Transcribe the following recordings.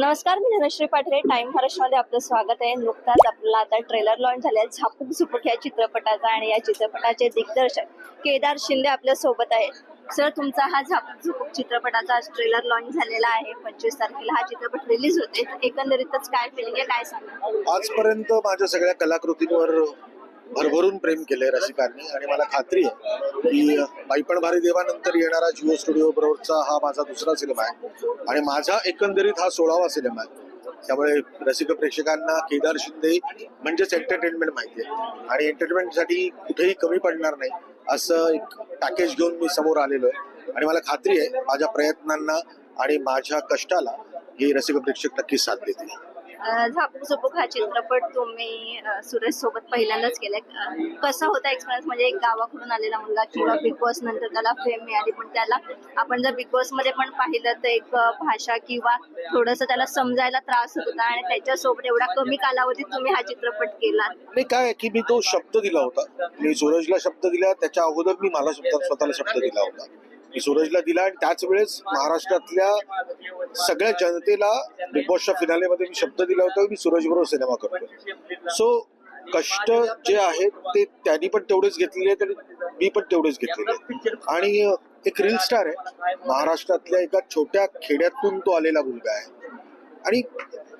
नमस्कार मी धनश्री पाटील टाइम महाराष्ट्रामध्ये आपलं स्वागत आहे. नुकताच आपल्याला आता ट्रेलर लॉन्च झाले झापूक झुपूक या चित्रपटाचा आणि या चित्रपटाचे दिग्दर्शक केदार शिंदे आपल्यासोबत आहेत. सर तुमचा हा झापूक झुपूक चित्रपटाचा ट्रेलर लॉन्च झालेला आहे. पंचवीस तारखेला हा चित्रपट रिलीज होते एकंदरीतच काय फिलिंग आहे? काय सांगा आजपर्यंत माझ्या सगळ्या कलाकृतींवर भरभरून प्रेम केलंय रसिकांनी आणि मला खात्री आहे की बाईपण भारी देवानंतर येणारा जिओ स्टुडिओ बरोबरचा हा माझा दुसरा सिनेमा आहे. आणि माझा एकंदरीत हा सोळावा सिनेमा आहे. त्यामुळे रसिक प्रेक्षकांना केदार शिंदे म्हणजेच एंटरटेनमेंट माहिती आहे. आणि एंटरटेनमेंटसाठी कुठेही कमी पडणार नाही असं एक पॅकेज घेऊन मी समोर आलेलो आहे. आणि मला खात्री आहे माझ्या प्रयत्नांना आणि माझ्या कष्टाला हे रसिक प्रेक्षक नक्कीच साथ देतील. झापू झुपूक हा चित्रपट तुम्ही सुरेश सोबत पहिल्यांदाच केलाय. कसा होता एक्सपिरियन्स म्हणजे एक गावाकडून आलेला मुलगा किंवा बिग बॉस नंतर त्याला फेम मिळाली पण त्याला आपण जर बिग बॉसमध्ये पण पाहिलं तर एक भाषा किंवा थोडस त्याला समजायला त्रास होत होता आणि त्याच्यासोबत एवढा कमी कालावधीत तुम्ही हा चित्रपट केला नाही काय की मी तो शब्द दिला होता. मी सूरजला शब्द दिला त्याच्या अगोदर मी मला शब्द स्वतःला शब्द दिला होता. मी सूरजला दिला आणि त्याच वेळेस महाराष्ट्रातल्या सगळ्या जनतेला बिग बॉसच्या फिनालेमध्ये मी शब्द दिला होता मी सूरज बरोबर सिनेमा करतो सो कष्ट जे आहेत ते त्यांनी पण तेवढेच घेतलेले आहेत आणि मी पण तेवढेच घेतलेले आहेत. आणि एक रील स्टार आहे. महाराष्ट्रातल्या एका छोट्या खेड्यातून तो आलेला मुलगा आहे. आणि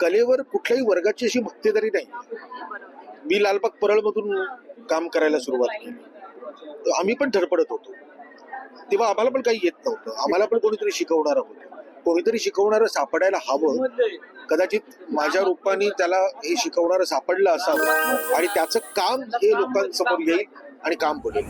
कलेवर कुठल्याही वर्गाची अशी मक्तेदारी नाही. मी लालबाग परळमधून काम करायला सुरुवात केली. आम्ही पण धडपडत होतो. तेव्हा आम्हाला पण काही येत नव्हतं. आम्हाला पण कोणीतरी शिकवणार होतं. कोणीतरी शिकवणारं सापडायला हवं. कदाचित माझ्या रूपाने त्याला हे शिकवणारं सापडलं असावं आणि त्याचं काम हे लोकांसमोर येईल आणि काम पडेल